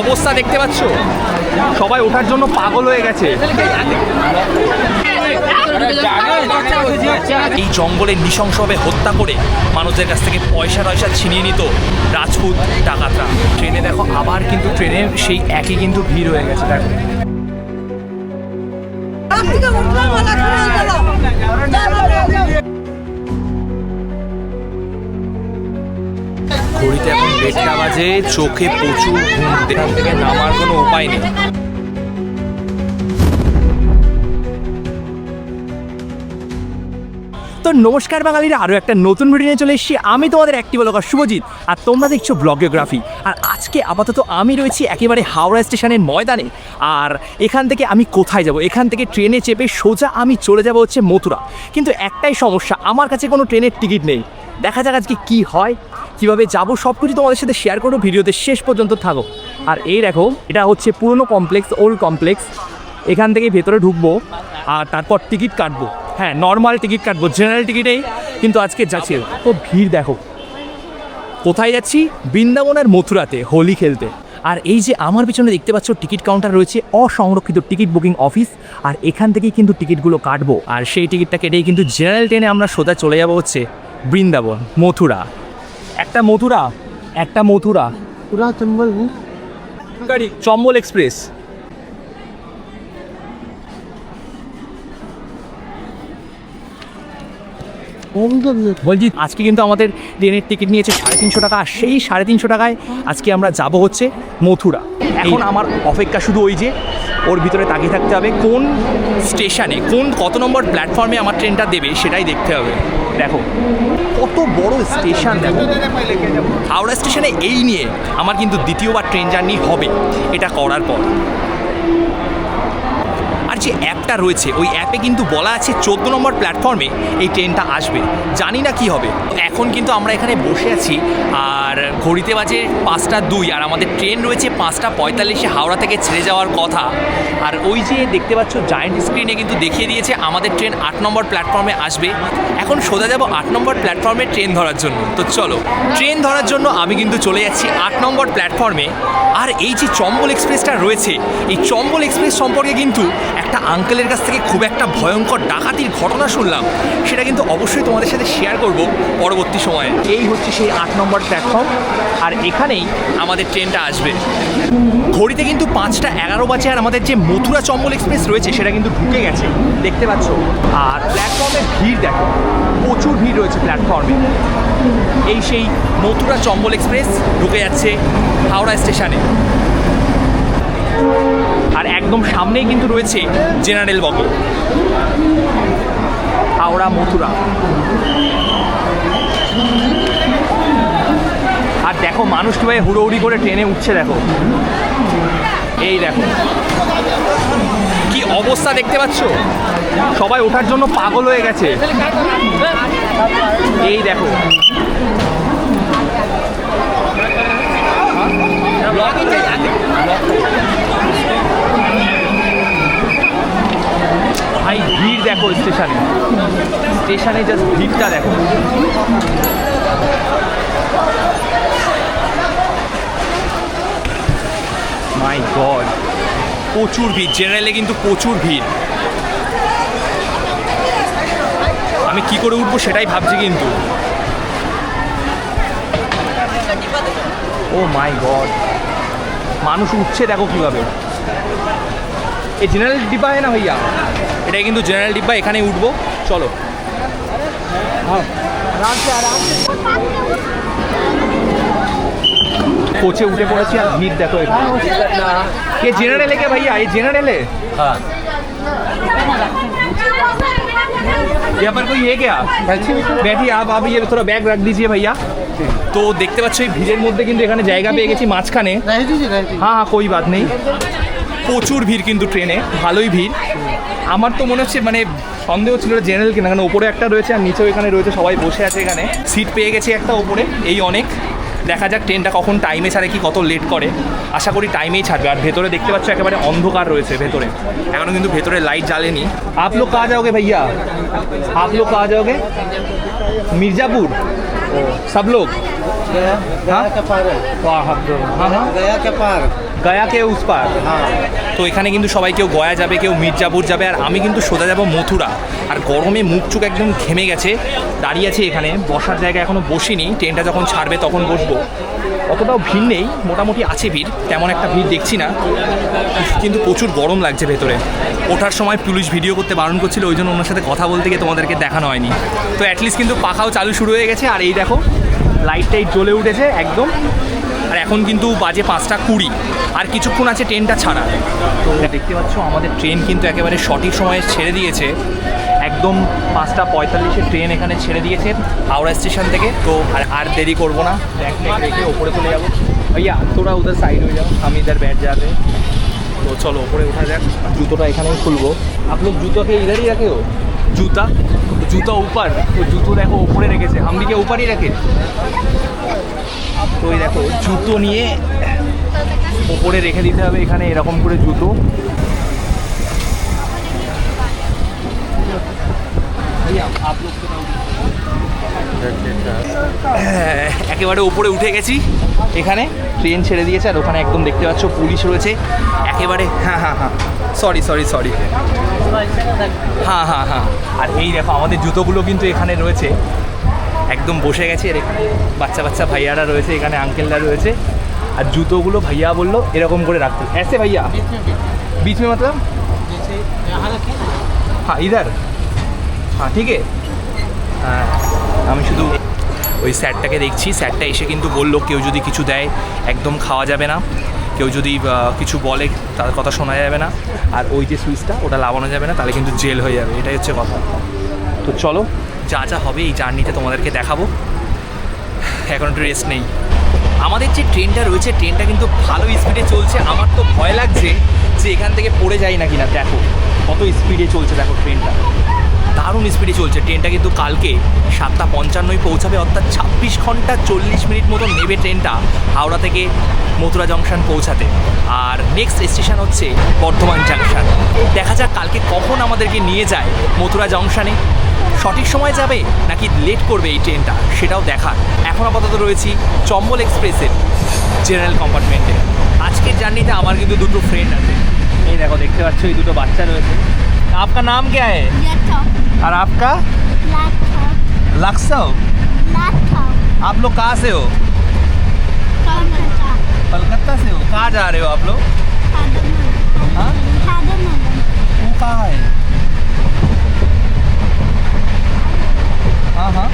অবস্থা দেখতে পাচ্ছ? সবাই ওঠার জন্য পাগল হয়ে গেছে। এই জঙ্গলে নৃশংসভাবে হত্যা করে মানুষদের কাছ থেকে পয়সা টয়সা ছিনিয়ে নিত রাজপুত ডাকাতরা। ট্রেনে দেখো, আবার কিন্তু ট্রেনে সেই একই কিন্তু ভিড় হয়ে গেছে, দেখো। দেড়টা বাজে, চোখে প্রচুর ঘুম থেকে নামার কোনো উপায় নেই। তো নমস্কার বাঙালিরা আরও একটা নতুন ভিডিও নিয়ে চলে এসেছি। আমি তোমাদের একটি বলকা শুভজিৎ, আর তোমরা দেখছ ব্লগিওগ্রাফি আর আজকে আপাতত আমি রয়েছি একেবারে হাওড়া স্টেশনের ময়দানে। আর এখান থেকে আমি কোথায় যাব? এখান থেকে ট্রেনে চেপে সোজা আমি চলে যাব হচ্ছে মথুরা। কিন্তু একটাই সমস্যা, আমার কাছে কোনো ট্রেনের টিকিট নেই। দেখা যাক আজকে কি হয়। কীভাবে যাব সব কিছু তোমাদের সাথে শেয়ার করব, ভিডিওতে শেষ পর্যন্ত থাকো। আর এই দেখো, এটা হচ্ছে পুরনো কমপ্লেক্স ওল্ড কমপ্লেক্স এখান থেকে ভেতরে ঢুকবো, আর তারপর টিকিট কাটবো। হ্যাঁ নর্মাল টিকিট কাটবো জেনারেল টিকিটেই কিন্তু আজকে যাচ্ছি। তো ভিড় দেখো। কোথায় যাচ্ছি? বৃন্দাবন আর মথুরাতে, হোলি খেলতে। আর এই যে আমার পিছনে দেখতে পাচ্ছ টিকিট কাউন্টার রয়েছে, অসংরক্ষিত টিকিট বুকিং অফিস আর এখান থেকেই কিন্তু টিকিটগুলো কাটবো। আর সেই টিকিটটা কেটেই কিন্তু জেনারেল ট্রেনে আমরা সোজা চলে যাব হচ্ছে বৃন্দাবন, মথুরা। একটা মথুরা একটা মথুরা। চম্বল এক্সপ্রেস। বলছি, আজকে কিন্তু আমাদের ট্রেনের টিকিট নিয়েছে সাড়ে তিনশো টাকা, আর সেই সাড়ে তিনশো টাকায় আজকে আমরা যাব হচ্ছে মথুরা। এখন আমার অপেক্ষা শুধু ওই যে ওর ভিতরে তাকিয়ে থাকতে হবে, কোন স্টেশনে, কোন কত নম্বর প্ল্যাটফর্মে আমার ট্রেনটা দেবে সেটাই দেখতে হবে। দেখো, কত বড় স্টেশন, দেখো। হাওড়া স্টেশনে এই নিয়ে আমার কিন্তু দ্বিতীয়বার ট্রেন জার্নি হবে, এটা করার পর। যে অ্যাপটা রয়েছে, ওই অ্যাপে কিন্তু বলা আছে চোদ্দ নম্বর প্ল্যাটফর্মে এই ট্রেনটা আসবে। জানি না কি হবে। এখন কিন্তু আমরা এখানে বসে আছি, আর ঘড়িতে বাজে পাঁচটা দুই, আর আমাদের ট্রেন রয়েছে পাঁচটা পঁয়তাল্লিশে হাওড়া থেকে ছেড়ে যাওয়ার কথা। আর ওই যে দেখতে পাচ্ছ জায়েন্ট স্ক্রিনে কিন্তু দেখিয়ে দিয়েছে, আমাদের ট্রেন আট নম্বর প্ল্যাটফর্মে আসবে। এখন সোজা যাব আট নম্বর প্ল্যাটফর্মে ট্রেন ধরার জন্য। তো চলো, ট্রেন ধরার জন্য আমি কিন্তু চলে যাচ্ছি আট নম্বর প্ল্যাটফর্মে। আর এই যে চম্বল এক্সপ্রেসটা রয়েছে, এই চম্বল এক্সপ্রেস সম্পর্কে কিন্তু একটা আঙ্কেলের কাছ থেকে খুব একটা ভয়ঙ্কর ডাকাতির ঘটনা শুনলাম, সেটা কিন্তু অবশ্যই তোমাদের সাথে শেয়ার করব পরবর্তী সময়ে। এই হচ্ছে সেই আট নম্বর প্ল্যাটফর্ম আর এখানেই আমাদের ট্রেনটা আসবে। ঘড়িতে কিন্তু পাঁচটা এগারো বাজে আর আমাদের যে মথুরা চম্বল এক্সপ্রেস রয়েছে, সেটা কিন্তু ঢুকে গেছে, দেখতে পাচ্ছ? আর প্ল্যাটফর্মে ভিড় দেখো, প্রচুর ভিড় রয়েছে প্ল্যাটফর্মে এই সেই মথুরা চম্বল এক্সপ্রেস ঢুকে যাচ্ছে হাওড়া স্টেশনে আর একদম সামনেই কিন্তু রয়েছে জেনারেল বগি। হাওড়া মথুরা। আর দেখো, মানুষ কীভাবে হুড়োহুড়ি করে ট্রেনে উঠছে, দেখো। এই দেখো। কি অবস্থা দেখতে পাচ্ছ? সবাই ওঠার জন্য পাগল হয়ে গেছে। এই দেখো। ভাই, ভিড় দেখো স্টেশনে। স্টেশনে জাস্ট ভিড়টা দেখো। মাই গড প্রচুর ভিড় জেনারেলে কিন্তু প্রচুর ভিড়। আমি কি করে উঠবো সেটাই ভাবছি কিন্তু। ও মাই গড মানুষ উঠছে দেখো কীভাবে। এ জেনারেল ডিব্বা হয় না ভাইয়া? এটাই কিন্তু জেনারেল ডিব্বা এখানেই উঠবো। চলো। হ্যাঁ। কোচে উঠে পড়েছি আর ভিড় দেখো হ্যাঁ, কে জেনারেলে কে ভাইয়া? এই জেনারেলে হ্যাঁ। यहाँ पर कोई है क्या बैठिए आप आप ये थोड़ा बैग रख दीजिए भैया তো দেখতে পাচ্ছ এই ভিড়ের মধ্যে কিন্তু এখানে জায়গা পেয়ে গেছি মাঝখানে रह दीजिए रह दीजिए হ্যাঁ হ্যাঁ কই বাদ নেই প্রচুর ভিড় কিন্তু ট্রেনে ভালোই ভিড় আমার তো মনে হচ্ছে মানে সন্দেহ ছিল জেনারেল কিনা কারণ ওপরে একটা রয়েছে আর নিচেও এখানে রয়েছে সবাই বসে আছে এখানে সিট পেয়ে গেছে একটা ওপরে এই অনেক দেখা যাক ট্রেনটা কখন টাইমে ছাড়ে কি কত লেট করে। আশা করি টাইমেই ছাড়বে। আর ভেতরে দেখতে পাচ্ছ একেবারে অন্ধকার রয়েছে ভেতরে। এখনও কিন্তু ভেতরে লাইট জ্বালেনি। আপ লোক কাজ যাওগে ভাইয়া আপ লোক কাজ যাওগে মির্জাপুর? ও। সব লোক गया हाँ? गया के पार है হ্যাঁ হ্যাঁ गया के पार গয়া কে উস পার हाँ তো এখানে কিন্তু সবাই কেউ গয়া যাবে কেউ মির্জাপুর যাবে আর আমি কিন্তু সোজা যাব মথুরা আর গরমে মুখ চুখ একদম ঘেমে গেছে দাঁড়িয়ে আছি এখানে বসার জায়গায় এখনও বসিনি ট্রেনটা যখন ছাড়বে তখন বসবো অতটাও ভিড় নেই মোটামুটি আছে ভিড় তেমন একটা ভিড় দেখছি না কিন্তু প্রচুর গরম লাগছে ভেতরে ওঠার সময় পুলিশ ভিডিও করতে বারণ করছিল ওই জন্য ওনার সাথে কথা বলতে গিয়ে তোমাদেরকে দেখানো হয়নি তো অ্যাটলিস্ট কিন্তু পাখাও চালু শুরু হয়ে গেছে আর এই দেখো লাইট টাইট জ্বলে উঠেছে একদম। আর এখন কিন্তু বাজে পাঁচটা কুড়ি। আর কিছুক্ষণ আছে ট্রেনটা ছাড়া। তো দেখতে পাচ্ছ, আমাদের ট্রেন কিন্তু একেবারে সঠিক সময়ে ছেড়ে দিয়েছে। একদম পাঁচটা পঁয়তাল্লিশে ট্রেন এখানে ছেড়ে দিয়েছে হাওড়া স্টেশন থেকে। তো আর আর দেরি করব না। দেখে রেখে ওপরে চলে যাব। ভাইয়া, তোরা ওদের সাইড হয়ে যাও। আমি তার ব্যাট যাবে তো চলো, ওপরে উঠা যাক। জুতোটা এখানেও খুলবো। আপনি জুতোকে ইধারই রাখেও জুতা জুতা উপার তো জুতো দেখো ওপরে রেখেছে। হামদিকে ওপারই রাখে। তো ওই দেখো, জুতো নিয়ে ওপরে রেখে দিতে হবে এখানে এরকম করে জুতো। একেবারে উপরে উঠে গেছি। এখানে ট্রেন ছেড়ে দিয়েছে আর ওখানে একদম দেখতে পাচ্ছ পুলিশ রয়েছে। একেবারে হ্যাঁ হ্যাঁ হ্যাঁ। সরি সরি সরি হ্যাঁ হ্যাঁ হ্যাঁ আর এই দেখো আমাদের জুতোগুলো কিন্তু এখানে রয়েছে একদম বসে গেছে আর এখানে বাচ্চা বাচ্চা ভাইয়ারা রয়েছে এখানে আঙ্কেলরা রয়েছে আর জুতোগুলো ভাইয়া বললো এরকম করে রাখতে ऐसे भैया बीच में मतलब हाँ इधर हाँ ठीक है হ্যাঁ আমি শুধু ওই স্যারটাকে দেখছি স্যারটা এসে কিন্তু বললো কেউ যদি কিছু দেয় একদম খাওয়া যাবে না কেউ যদি কিছু বলে, তার কথা শোনা যাবে না। আর ওই যে সুইচটা, ওটা লাগানো যাবে না, তাহলে কিন্তু জেল হয়ে যাবে, এটাই হচ্ছে কথা। তো চলো, যা যা হবে এই জার্নিতে তোমাদেরকে দেখাবো। এখন একটু রেস্ট নেই। আমাদের যে ট্রেনটা রয়েছে, ট্রেনটা কিন্তু ভালো স্পিডে চলছে। আমার তো ভয় লাগছে যে এখান থেকে পড়ে যাই না কিনা দেখো। কত স্পিডে চলছে, দেখো ট্রেনটা। দারুণ স্পিডে চলছে। ট্রেনটা কিন্তু কালকে সাতটা পঞ্চান্নই পৌঁছাবে, অর্থাৎ ছাব্বিশ ঘণ্টা চল্লিশ মিনিট মতো নেবে ট্রেনটা হাওড়া থেকে মথুরা জংশন পৌঁছাতে। আর নেক্সট স্টেশন হচ্ছে বর্ধমান জাংশন দেখা যাক কালকে কখন আমাদেরকে নিয়ে যায় মথুরা জংশনে। সঠিক সময় যাবে নাকি লেট করবে এই ট্রেনটা সেটাও দেখার। এখন আপাতত রয়েছি চম্বল এক্সপ্রেসের জেনারেল কম্পার্টমেন্টে আজকের জার্নিতে আমার কিন্তু দুটো ফ্রেন্ড আছে। এই দেখো, দেখতে পাচ্ছ, এই দুটো বাচ্চা রয়েছে। आपका नाम क्या है लैपटॉप और आपका लैपटॉप लक्सव लैपटॉप आप लोग कहाँ से हो कलकत्ता कलकत्ता से हो कहाँ जा रहे हो आप लोग हाँ? वो कहाँ है हाँ हाँ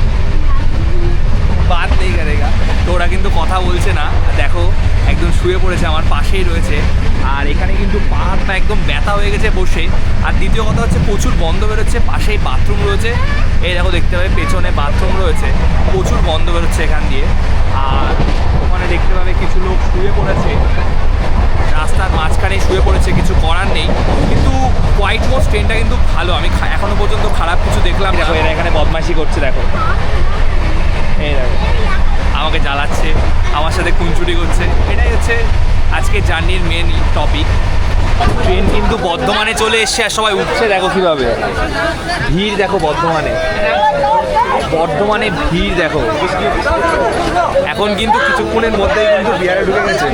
বাদ নেই করেগা তো ওরা কিন্তু কথা বলছে না দেখো একদম শুয়ে পড়েছে, আমার পাশেই রয়েছে। আর এখানে কিন্তু পা হাত পা একদম ব্যথা হয়ে গেছে বসে। আর দ্বিতীয় কথা হচ্ছে, প্রচুর গন্ধ বেরোচ্ছে, পাশেই বাথরুম রয়েছে। এই দেখো, দেখতে পাবে, পেছনে বাথরুম রয়েছে। প্রচুর গন্ধ বেরোচ্ছে এখান দিয়ে। আর ওখানে দেখতে পাবে, কিছু লোক শুয়ে পড়েছে। রাস্তার মাঝখানে শুয়ে পড়েছে, কিছু করার নেই। কিন্তু হোয়াইট মোস্ট ট্রেনটা কিন্তু ভালো। আমি এখনও পর্যন্ত খারাপ কিছু দেখলাম দেখো, এরা এখানে বদমাইশি করছে, দেখো। এই দেখো। আমাকে জ্বালাচ্ছে, আমার সাথে খুনচুরি করছে। এটাই হচ্ছে আজকে জার্নির মেন টপিক ট্রেন কিন্তু বর্ধমানে চলে এসছে আর সবাই উঠছে দেখো কীভাবে। ভিড় দেখো বর্ধমানে। বর্ধমানে ভিড় দেখো। এখন কিন্তু কিছুক্ষণের মধ্যেই কিন্তু বিহারে ঢুকে গেছে।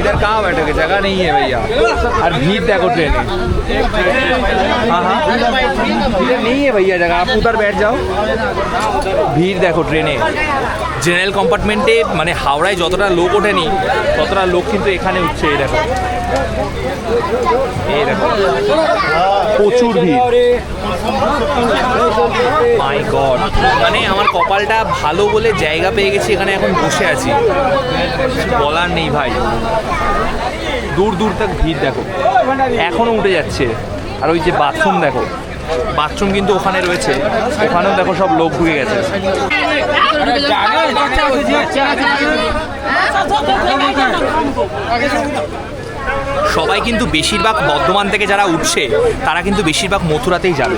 इधर कहाँ बैठोगे जगह नहीं है भैया और भीड़ देखो ट्रेन हाँ हाँ इधर नहीं है भैया जगह आप उधर बैठ जाओ ভিড় দেখো ট্রেনে জেনারেল কম্পার্টমেন্টে মানে হাওড়ায় যতটা লোক ওঠেনি ততটা লোক কিন্তু এখানে উঠছে এই দেখো এই দেখো প্রচুর ভিড় মাই গড মানে আমার কপালটা ভালো বলে জায়গা পেয়ে গেছি এখানে এখন বসে আছি বলার নেই ভাই দূর দূর তক ভিড় দেখো এখনও উঠে যাচ্ছে আর ওই যে বাথরুম দেখো বাথরুম কিন্তু ওখানে রয়েছে ওখানেও দেখো সব লোক ঢুকে গেছে সবাই কিন্তু বেশিরভাগ বর্ধমান থেকে যারা উঠছে তারা কিন্তু বেশিরভাগ মথুরাতেই যাবে।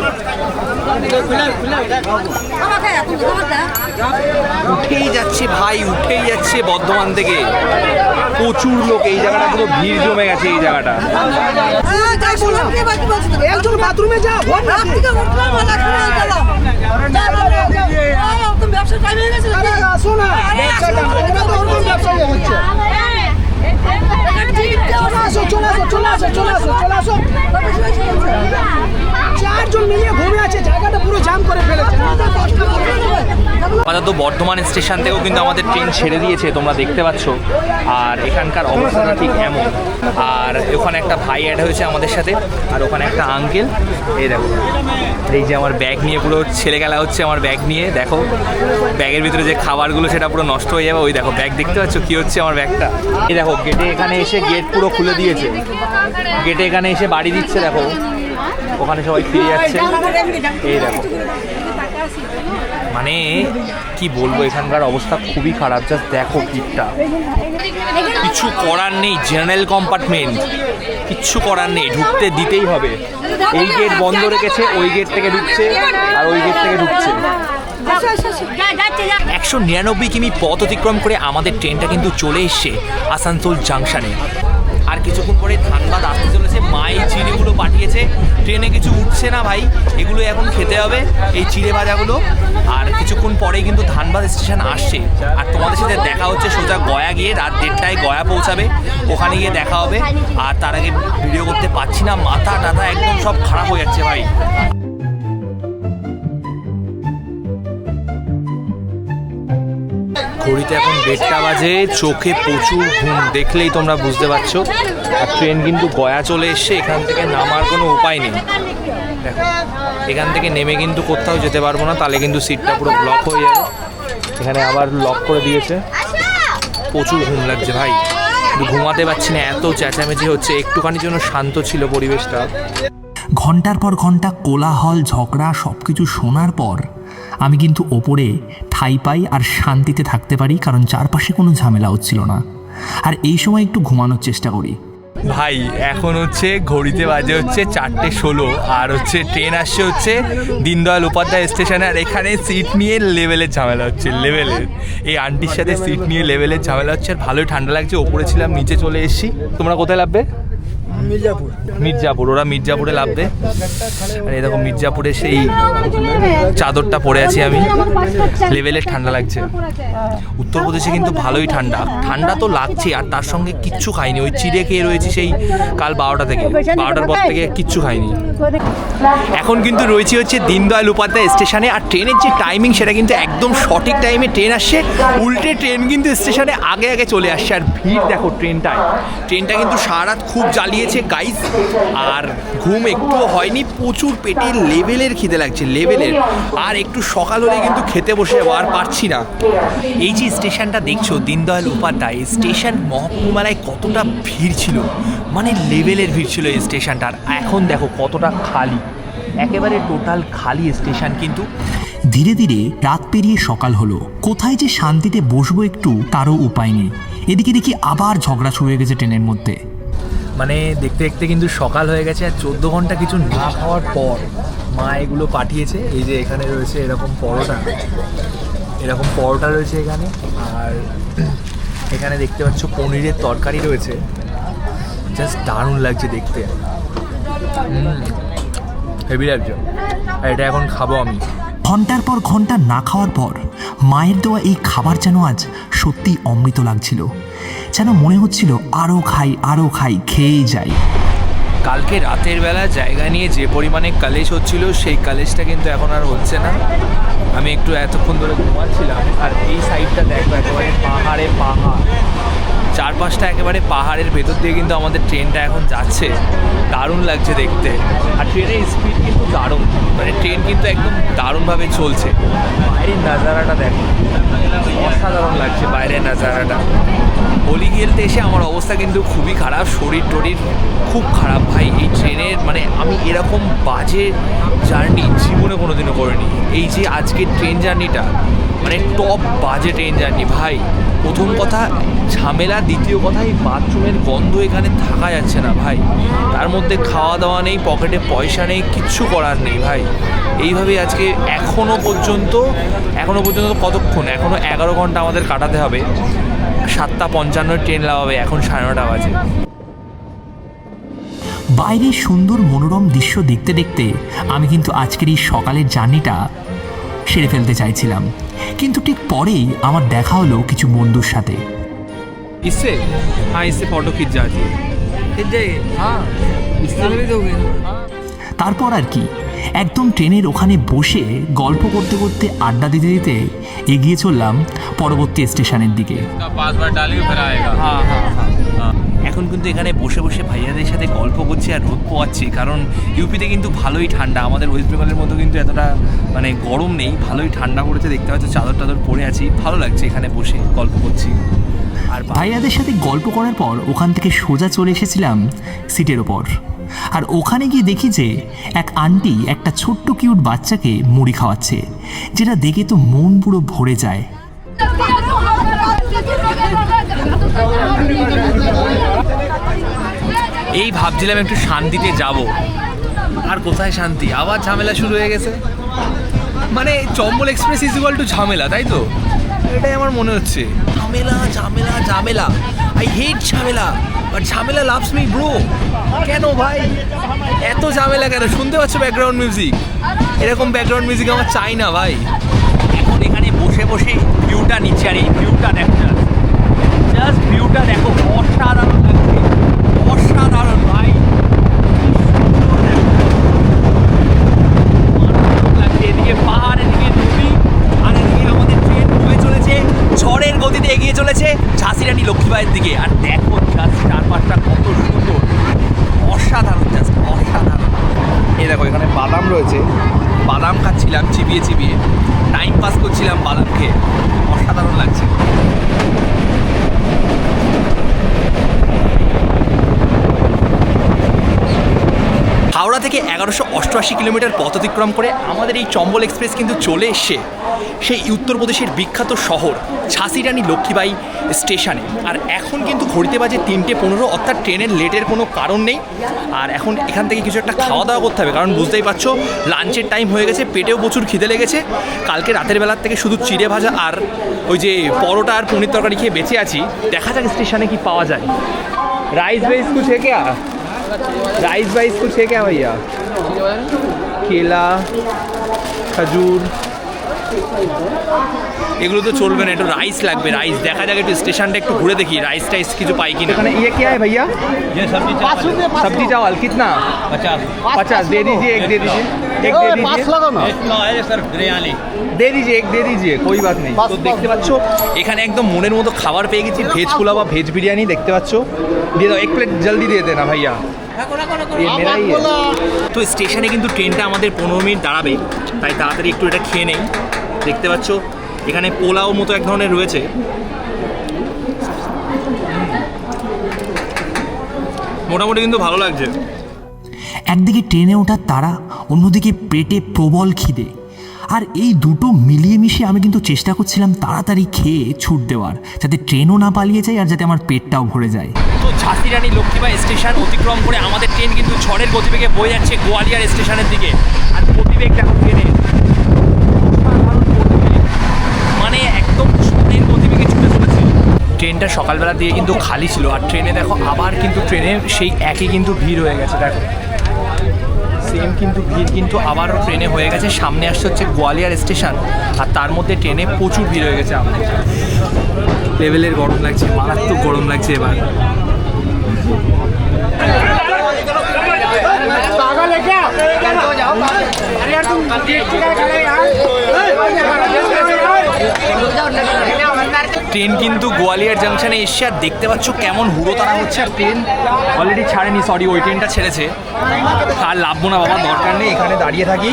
উঠেই যাচ্ছে ভাই উঠেই যাচ্ছে বর্ধমান থেকে। প্রচুর লোক এই জায়গাটা পুরো ভিড় জমে গেছে এই জায়গাটা। একজন বাথরুমে যাও ব্যবসার টাইম হয়ে গেছে চারজন মিলিয়ে ঘুরে আছে জায়গাটা পুরো জাম করে ফেলেছে। আপাতত বর্ধমান স্টেশন থেকেও কিন্তু আমাদের ট্রেন ছেড়ে দিয়েছে, তোমরা দেখতে পাচ্ছ। আর এখানকার অবস্থাটা ঠিক এমন। আর ওখানে একটা ভাই অ্যাড হয়েছে আমাদের সাথে, আর ওখানে একটা আঙ্কেল এই দেখো, এই যে আমার ব্যাগ নিয়ে পুরো ছেলে গেলা হচ্ছে আমার ব্যাগ নিয়ে, দেখো। ব্যাগের ভিতরে যে খাবারগুলো, সেটা পুরো নষ্ট হয়ে যাবে। ওই দেখো ব্যাগ দেখতে পাচ্ছ কি হচ্ছে আমার ব্যাগটা এই দেখো গেটে এখানে এসে গেট পুরো খুলে দিয়েছে। গেটে এখানে এসে বাড়ি দিচ্ছে, দেখো। ওখানে সবাই ফিরে যাচ্ছে। এই দেখো। মানে কি বলব, এখানকার অবস্থা খুবই খারাপ। জাস্ট দেখো ভিড়টা কিছু করার নেই জেনারেল কম্পার্টমেন্ট কিচ্ছু করার নেই, ঢুকতে দিতেই হবে। এই গেট বন্ধ রেখেছে, ওই গেট থেকে ঢুকছে, আর ওই গেট থেকে ঢুকছে। একশো নিরানব্বই কিমি পথ অতিক্রম করে আমাদের ট্রেনটা কিন্তু চলে এসছে আসানসোল জাংশনে আর কিছুক্ষণ পরে ধানবাদ আসতে চলেছে। মাই চিড়েগুলো পাঠিয়েছে। ট্রেনে কিছু উঠছে না ভাই, এগুলো এখন খেতে হবে, এই চিড়ে ভাজাগুলো। আর কিছুক্ষণ পরে কিন্তু ধানবাদ স্টেশন আসছে। আর তোমাদের সাথে দেখা হচ্ছে সোজা গয়া গিয়ে, রাত দেড়টায় গয়া পৌঁছাবে। ওখানে গিয়ে দেখা হবে। আর তার আগে ভিডিও করতে পারছি না, মাথা টাথা একদম সব খারাপ হয়ে যাচ্ছে ভাই। ঘড়িতে এখন দেড়টা বাজে, চোখে প্রচুর ঘুম। দেখলেই তোমরা বুঝতে পারছ। আর ট্রেন কিন্তু গয়া চলে এসছে, এখান থেকে নামার কোনো উপায় নেই। দেখো, এখান থেকে নেমে কিন্তু কোথাও যেতে পারব না, তাহলে কিন্তু সিটটা পুরো ব্লক হয়ে যাবে। এখানে আবার লক করে দিয়েছে। প্রচুর ঘুম লাগছে ভাই। ঘুমাতে পারছি না, এত চেঁচামেচি হচ্ছে। একটুখানির জন্য শান্ত ছিল পরিবেশটা। ঘণ্টার পর ঘণ্টা, কোলাহল, ঝগড়া সব কিছু শোনার পর আমি কিন্তু ওপরে ঠাই পাই আর শান্তিতে থাকতে পারি, কারণ চারপাশে কোনো ঝামেলা হচ্ছিল না। আর এই সময় একটু ঘুমানোর চেষ্টা করি। ভাই, এখন হচ্ছে ঘড়িতে বাজে হচ্ছে চারটে ষোলো, আর হচ্ছে ট্রেন আসছে হচ্ছে দীনদয়াল উপাধ্যায় স্টেশনে, আর এখানে সিট নিয়ে লেভেলের ঝামেলা হচ্ছে, লেভেলের। এই আন্টির সাথে সিট নিয়ে লেভেলের ঝামেলা হচ্ছে, আর ভালোই ঠান্ডা লাগছে, ওপরে ছিলাম, নিচে চলে এসেছি। তোমরা কোথায় লাভবে মির্জাপুর। মির্জাপুর, ওরা মির্জাপুরে লাভবে আর এই দেখো, মির্জাপুরে সেই চাদরটা পরে আছি আমি। লেভেলে ঠান্ডা লাগছে। উত্তরপ্রদেশে কিন্তু ভালোই ঠান্ডা। ঠান্ডা তো লাগছে, আর তার সঙ্গে কিচ্ছু খাইনি। ওই চিড়ে খেয়ে রয়েছি সেই কাল বারোটা থেকে। বারোটার পর থেকে কিচ্ছু খাইনি। এখন কিন্তু রয়েছে হচ্ছে দীনদয়াল উপাধ্যায় স্টেশনে, আর ট্রেনের যে টাইমিং সেটা কিন্তু একদম সঠিক টাইমে ট্রেন আসছে। উল্টে ট্রেন কিন্তু স্টেশনে আগে আগে চলে আসছে। আর ভিড় দেখো ট্রেনটায়। ট্রেনটা কিন্তু সারা রাত খুব জ্বালিয়েছে। গাইস আর ঘুম একটুও হয়নি, প্রচুর পেটে লেভেলের খিদে লাগছে লেভেলের আর একটু সকাল হলে কিন্তু খেতে বসে আর পারছি না। এই যে স্টেশনটা দেখছ, দীনদয়াল উপাধ্যায় স্টেশন মহকুমালায় কতটা ভিড় ছিল? মানে লেভেলের ভিড় ছিল এই স্টেশনটা আর এখন দেখো কতটা খালি। একেবারে টোটাল খালি স্টেশন কিন্তু। ধীরে ধীরে রাত পেরিয়ে সকাল হলো। কোথায় যে শান্তিতে বসবো একটু তারও উপায় নেই। এদিকে দেখি আবার ঝগড়া শুরু হয়ে গেছে ট্রেনের মধ্যে। মানে দেখতে দেখতে কিন্তু সকাল হয়ে গেছে আর চোদ্দ ঘণ্টা কিছু না খাওয়ার পর মা এগুলো পাঠিয়েছে। এই যে এখানে রয়েছে এরকম পরোটা। এরকম পরোটা রয়েছে এখানে। আর এখানে দেখতে পাচ্ছ পনিরের তরকারি রয়েছে। জাস্ট দারুণ লাগছে দেখতে। হেভি লাগছে। আর এটা এখন খাব আমি। ঘণ্টার পর ঘণ্টা না খাওয়ার পর মায়ের দেওয়া এই খাবার যেন আজ সত্যি অমৃত লাগছিল। যেন মনে হচ্ছিল আরও খাই আরও খাই, খেয়েই যাই। কালকে রাতের বেলা জায়গা নিয়ে যে পরিমাণে কালেশ হচ্ছিল, সেই কালেশটা কিন্তু এখন আর হচ্ছে না। আমি একটু এতক্ষণ ধরে ঘুমাচ্ছিলাম, আর এই সাইডটা দেখো, একেবারে পাহাড়ে পাহাড়। চারপাশটা একেবারে পাহাড়ের ভেতর দিয়ে কিন্তু আমাদের ট্রেনটা এখন যাচ্ছে। দারুণ লাগছে দেখতে। আর ট্রেনের স্পিড কিন্তু দারুণ। মানে ট্রেন কিন্তু একদম দারুণভাবে চলছে। বাইরের নাজারাটা দেখো। অসাধারণ লাগছে বাইরের নাজারাটা। হোলি খেলতে এসে আমার অবস্থা কিন্তু খুবই খারাপ। শরীর টরির খুব খারাপ ভাই। এই ট্রেনের মানে আমি এরকম বাজে জার্নি জীবনে কোনোদিনও করিনি। এই যে আজকের ট্রেন জার্নিটা মানে টপ বাজে ট্রেন জার্নি ভাই। প্রথম কথা ঝামেলা, দ্বিতীয় কথা এই বাথরুমের গন্ধ এখানে থাকা যাচ্ছে না ভাই। তার মধ্যে খাওয়া দাওয়া নেই, পকেটে পয়সা নেই, কিচ্ছু করার নেই ভাই। এইভাবে আজকে এখনও পর্যন্ত এখনও পর্যন্ত কতক্ষণ? এখনও এগারো ঘণ্টা আমাদের কাটাতে হবে। সাতটা পঞ্চান্ন ট্রেন লাগাবে, এখন সাড়ে নটা বাজে। বাইরের সুন্দর মনোরম দৃশ্য দেখতে দেখতে আমি কিন্তু আজকের এই সকালের জার্নিটা সেরে ফেলতে চাইছিলাম। কিন্তু ঠিক পরেই আমার দেখা হলো কিছু বন্ধুর সাথে। इससे हाँ इससे फोटो खींच जाती है खींच जाइए हाँ इससे भी दोगे তারপর আর কি একদম ট্রেনের ওখানে বসে গল্প করতে করতে আড্ডা দিতে দিতে এগিয়ে চললাম পরবর্তী স্টেশনের দিকে पासवर्ड डालिए फिर आएगा हाँ हाँ हाँ এখন কিন্তু এখানে বসে বসে ভাইয়াদের সাথে গল্প করছি আর রোদ পোয়াচ্ছি কারণ ইউপিতে কিন্তু ভালোই ঠান্ডা আমাদের ওয়েস্ট বেঙ্গলের মতো কিন্তু এতটা মানে গরম নেই ভালোই ঠান্ডা পড়েছে দেখতে পাচ্ছ চাদর টাদর পরে আছি ভালো লাগছে এখানে বসে গল্প করছি আর বা- ভাইয়াদের সাথে গল্প করার পর ওখান থেকে সোজা চলে এসেছিলাম সিটের ওপর। আর ওখানে গিয়ে দেখি যে এক আন্টি একটা ছোট্ট কিউট বাচ্চাকে মুড়ি খাওয়াচ্ছে যেটা দেখে তো মন পুরো ভরে যায়। এই ভাবছিলাম একটু শান্তিতে যাব। আর কোথায় শান্তি? আবার ঝামেলা শুরু হয়ে গেছে। মানে Chambal express is equal to ঝামেলা তাই তো? এটাই আমার মনে হচ্ছে। ঝামেলা ঝামেলা ঝামেলা আই হেট ঝামেলা বাট ঝামেলা লাভস মি ব্রো কেন ভাই? এত ঝামেলা কেন? শুনতে পাচ্ছ ব্যাকগ্রাউন্ড মিউজিক এরকম ব্যাকগ্রাউন্ড মিউজিক আমার চাই না ভাই। এখন এখানে বসে বসে ভিউটা নিচ্ছে আর এই ভিউটা দেখো জাস্ট ভিউটা দেখো অসাধারণ ভাই মারাত্মক লাগছে। এদিকে পাহাড় এদিকে নদী আর এদিকে আমাদের ট্রেন বয়ে চলেছে ঝড়ের গতিতে এগিয়ে চলেছে লক্ষ্মীবাইয়ের দিকে। আর দেখো জাস্ট চারপাশটা কত সুন্দর। অসাধারণ জাস্ট, অসাধারণ। এই দেখো, এখানে বাদাম রয়েছে। বাদাম খাচ্ছিলাম, চিবিয়ে চিবিয়ে। টাইম পাস করছিলাম বাদাম খেয়ে অসাধারণ লাগছে হাওড়া থেকে এগারোশো অষ্টআশি কিলোমিটার পথ অতিক্রম করে আমাদের এই চম্বল এক্সপ্রেস কিন্তু চলে এসছে। সেই উত্তরপ্রদেশের বিখ্যাত শহর ঝাঁসি রানী লক্ষ্মীবাই স্টেশনে। আর এখন কিন্তু ঘড়িতে বাজে তিনটে পনেরো, অর্থাৎ ট্রেনের লেটের কোনো কারণ নেই। আর এখন এখান থেকে কিছু একটা খাওয়া দাওয়া করতে হবে, কারণ বুঝতেই পারছ লাঞ্চের টাইম হয়ে গেছে, পেটেও প্রচুর খিদে লেগেছে। কালকে রাতের বেলার থেকে শুধু চিড়ে ভাজা আর ওই যে পরোটা আর পনির তরকারি খেয়ে বেঁচে আছি। দেখা যাক স্টেশনে কি পাওয়া যায়। রাইস বেস কুছ क्या राइस वाइस कुछ है क्या भैया केला खजूर এগুলো তো চলবে না একটু রাইস লাগবে রাইস দেখা যাক একটু স্টেশনটা একটু ঘুরে দেখি রাইস টাইস কিছু পাই কিনা এখানে ইয়ে क्या है भैया ये सब्जी चावल सब्जी चावल कितना पचास पचास दे दीजिए एक दे दीजिए एक दे पास दीजिए लगाओ ना इसका है सर बिरयानी দে দিজিয়ে এক দে দিজিয়ে কোই বাত নেই তো দেখতে পাচ্ছ এখানে একদম মনের মতো খাবার পেয়ে গেছি ভেজ পোলাও বা ভেজ বিরিয়ানি দেখতে পাচ্ছ দিয়ে দাও এক প্লেট জলদি দিয়ে দেনা ভাইয়া ये मेरा ही है। তো স্টেশনে কিন্তু ট্রেনটা আমাদের পনেরো মিনিট দাঁড়াবে তাই তাড়াতাড়ি একটু এটা খেয়ে নেই। দেখতে পাচ্ছ এখানে পোলাও মতো এক ধরনের রয়েছে। মোটামুটি কিন্তু ভালো লাগছে। একদিকে ট্রেনে ওঠার তারা অন্যদিকে পেটে প্রবল খিদে। আর এই দুটো মিলিয়ে মিশিয়ে আমি কিন্তু চেষ্টা করছিলাম তাড়াতাড়ি খেয়ে ছুট দেওয়ার, যাতে ট্রেনও না পালিয়ে যায় আর যাতে আমার পেটটাও ভরে যায়। তো ঝাঁসি রানী লক্ষ্মীবাই স্টেশন অতিক্রম করে আমাদের ট্রেন কিন্তু ঝড়ের গতিবেগে বয়ে যাচ্ছে গোয়ালিয়ার স্টেশনের দিকে। আর গতিবেগ দেখো গতিবেগ। মানে একদম ঝড়ের গতিবেগে ছুটে চলেছে ট্রেনটা সকালবেলা দিয়ে কিন্তু খালি ছিল। আর ট্রেনে দেখো আবার কিন্তু ট্রেনের সেই একই কিন্তু ভিড় হয়ে গেছে, দেখো। সেম কিন্তু ভিড় কিন্তু আবারও ট্রেনে হয়ে গেছে। সামনে আসছে হচ্ছে গোয়ালিয়র স্টেশন, আর তার মধ্যে ট্রেনে প্রচুর ভিড় হয়ে গেছে আমাদের। লেভেলের গরম লাগছে, মারাত্মক গরম লাগছে এবার। ট্রেন কিন্তু গোয়ালিয়র জাংশনে এসছে আর দেখতে পাচ্ছ কেমন হুড়ো তারা হচ্ছে। আর ট্রেন অলরেডি ছাড়েনি সরি ওই ট্রেনটা ছেড়েছে। আর লাভবো না বাবা, দরকার নেই, এখানে দাঁড়িয়ে থাকি।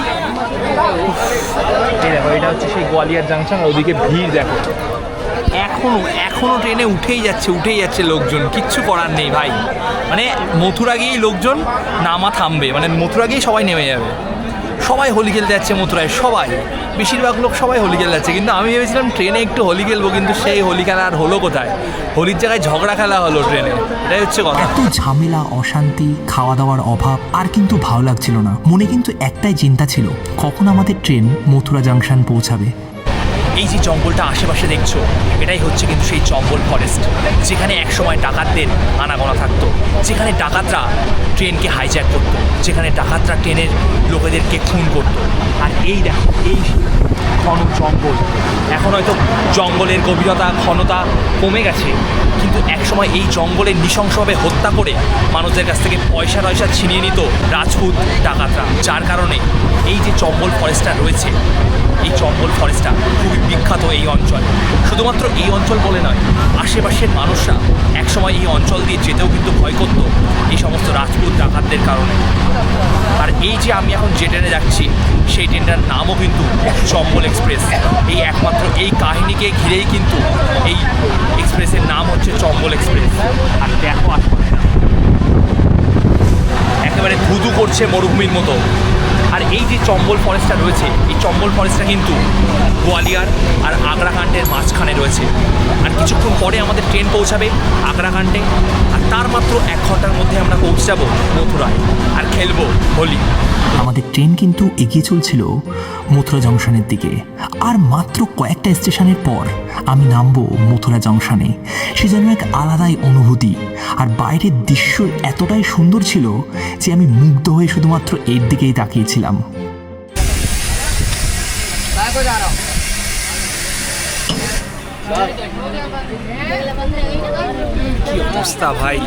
দেখো, এটা হচ্ছে সেই গোয়ালিয়র জাংশন, ওদিকে ভিড় দেখো। এখনও এখনও ট্রেনে উঠেই যাচ্ছে উঠেই যাচ্ছে লোকজন, কিচ্ছু করার নেই ভাই। মানে মথুরা গিয়েই লোকজন, নামা থামবে মানে মথুরা গিয়েই সবাই নেমে যাবে। সবাই হোলি খেলতে যাচ্ছে মথুরায়, সবাই। বেশিরভাগ লোক সবাই হোলি খেলতে যাচ্ছে, কিন্তু আমি ভেবেছিলাম ট্রেনে একটু হোলি খেলব, কিন্তু সেই হোলি খেলা আর হলো কোথায়? হোলির জায়গায় ঝগড়া খেলা হলো ট্রেনে, এটাই হচ্ছে কথা। এত ঝামেলা, অশান্তি খাওয়া দাওয়ার অভাব, আর কিন্তু ভালো লাগছিল না। মনে কিন্তু একটাই চিন্তা ছিল, কখন আমাদের ট্রেন মথুরা জাংশন পৌঁছাবে? এই যে জঙ্গলটা আশেপাশে দেখছ, এটাই হচ্ছে কিন্তু সেই জঙ্গল ফরেস্ট যেখানে একসময় ডাকাতদের আনাগোনা থাকতো, যেখানে ডাকাতরা ট্রেনকে হাইজ্যাক করতো, যেখানে ডাকাতরা ট্রেনের লোকেদেরকে খুন করতো। আর এই দেখো, এই ঘন জঙ্গল, এখন হয়তো জঙ্গলের গভীরতা, ঘনতা কমে গেছে, কিন্তু একসময় এই জঙ্গলের নৃশংসভাবে হত্যা করে মানুষদের কাছ থেকে পয়সা টয়সা ছিনিয়ে নিত রাজপুত ডাকাতরা, যার কারণে এই যে জঙ্গল ফরেস্টটা রয়েছে এই চম্বল ফরেস্টটা খুবই বিখ্যাত এই অঞ্চল। শুধুমাত্র এই অঞ্চল বলে নয়, আশেপাশের মানুষরা একসময় এই অঞ্চল দিয়ে যেতেও কিন্তু ভয় করত এই সমস্ত রাজপুত ডাকাতদের কারণে। আর এই যে আমি এখন যে ট্রেনে যাচ্ছি, সেই ট্রেনটার নামও কিন্তু চম্বল এক্সপ্রেস। এই একমাত্র এই কাহিনীকে ঘিরেই কিন্তু এই এক্সপ্রেসের নাম হচ্ছে চম্বল এক্সপ্রেস। আর দেখো একেবারে ধুধু করছে মরুভূমির মতো। আর এই যে চম্বল ফরেস্টটা রয়েছে, এই চম্বল ফরেস্টটা কিন্তু গোয়ালিয়ার আর আগ্রাকাণ্ডের মাঝখানে রয়েছে। আর কিছুক্ষণ পরে আমাদের ট্রেন পৌঁছাবে আগ্রাকাণ্ডে, আর তার মাত্র এক ঘণ্টার মধ্যে আমরা পৌঁছে যাব মথুরায় আর খেলব হোলি। আমাদের ট্রেন কিন্তু এগিয়ে চলছিল মথুরা জংশনের দিকে। আর মাত্র কয়েকটা স্টেশনের পর আমি নামবো মথুরা জংশনে। সে যেন এক আলাদাই অনুভূতি। আর বাইরের দৃশ্য এতটাই সুন্দর ছিল যে আমি মুগ্ধ হয়ে শুধুমাত্র এর দিকেই তাকিয়েছিলাম। কি অবস্থা ভাই?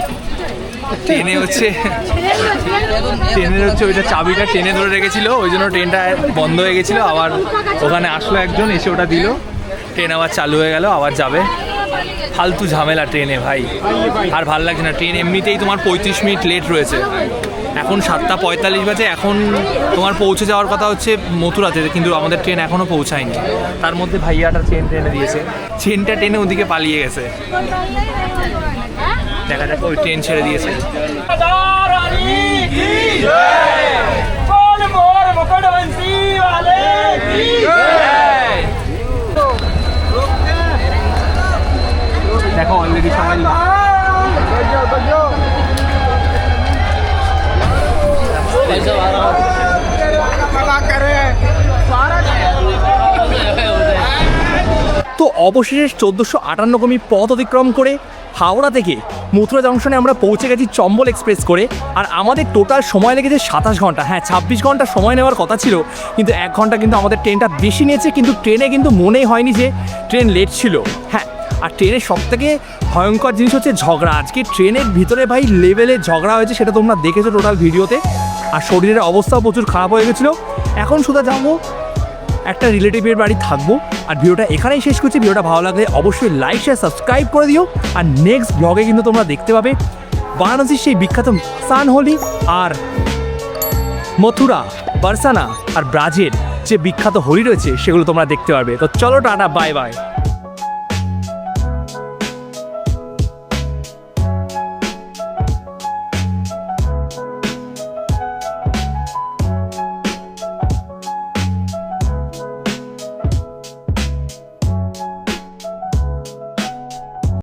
ট্রেনে হচ্ছে ট্রেনের হচ্ছে ওইটা চাবিটা ট্রেনে ধরে রেখেছিল, ওই জন্য ট্রেনটা বন্ধ হয়ে গেছিল, আবার ওখানে আসলো একজন, এসে ওটা দিল। ট্রেন আবার চালু হয়ে গেল, আবার যাবে। ফালতু ঝামেলা ট্রেনে ভাই। আর ভালো লাগছে না, ট্রেন এমনিতেই তোমার পঁয়ত্রিশ মিনিট লেট রয়েছে। এখন সাতটা পঁয়তাল্লিশ বাজে, এখন তোমার পৌঁছে যাওয়ার কথা হচ্ছে মথুরাতে, কিন্তু আমাদের ট্রেন এখনও পৌঁছায়নি। তার মধ্যে ভাইয়াটা ট্রেন ট্রেনে দিয়েছে। ট্রেনটা ট্রেনে ওদিকে পালিয়ে গেছে। দেখা যাক, ওই ট্রেন ছেড়ে দিয়েছে। দেখো অলরেডি সবাই তো অবশেষে চোদ্দোশো আটান্ন কিমি পথ অতিক্রম করে হাওড়া থেকে মথুরা জংশনে আমরা পৌঁছে গেছি চম্বল এক্সপ্রেস করে। আর আমাদের টোটাল সময় লেগেছে সাতাশ ঘণ্টা। হ্যাঁ ছাব্বিশ ঘণ্টা সময় নেওয়ার কথা ছিল, কিন্তু এক ঘণ্টা কিন্তু আমাদের ট্রেনটা বেশি নিয়েছে, কিন্তু ট্রেনে কিন্তু মনেই হয়নি যে ট্রেন লেট ছিল। হ্যাঁ আর ট্রেনের সব থেকে ভয়ঙ্কর জিনিস হচ্ছে ঝগড়া। আজকে ট্রেনের ভিতরে ভাই লেভেলে ঝগড়া হয়েছে, সেটা তোমরা দেখেছ টোটাল ভিডিওতে আর শরীরের অবস্থাও প্রচুর খারাপ হয়ে গেছিল। এখন শুধু যাব একটা রিলেটিভের বাড়ি থাকব আর ভিডিওটা এখানেই শেষ করছি। ভিডিওটা ভালো লাগলে অবশ্যই লাইক শেয়ার সাবস্ক্রাইব করে দিও। আর নেক্সট ব্লগে কিন্তু তোমরা দেখতে পাবে বারাণসীর সেই বিখ্যাত সান হোলি আর মথুরা, বার্সানা আর ব্রাজিল যে বিখ্যাত হোলি রয়েছে সেগুলো তোমরা দেখতে পারবে। তো চলো টাটা বাই বাই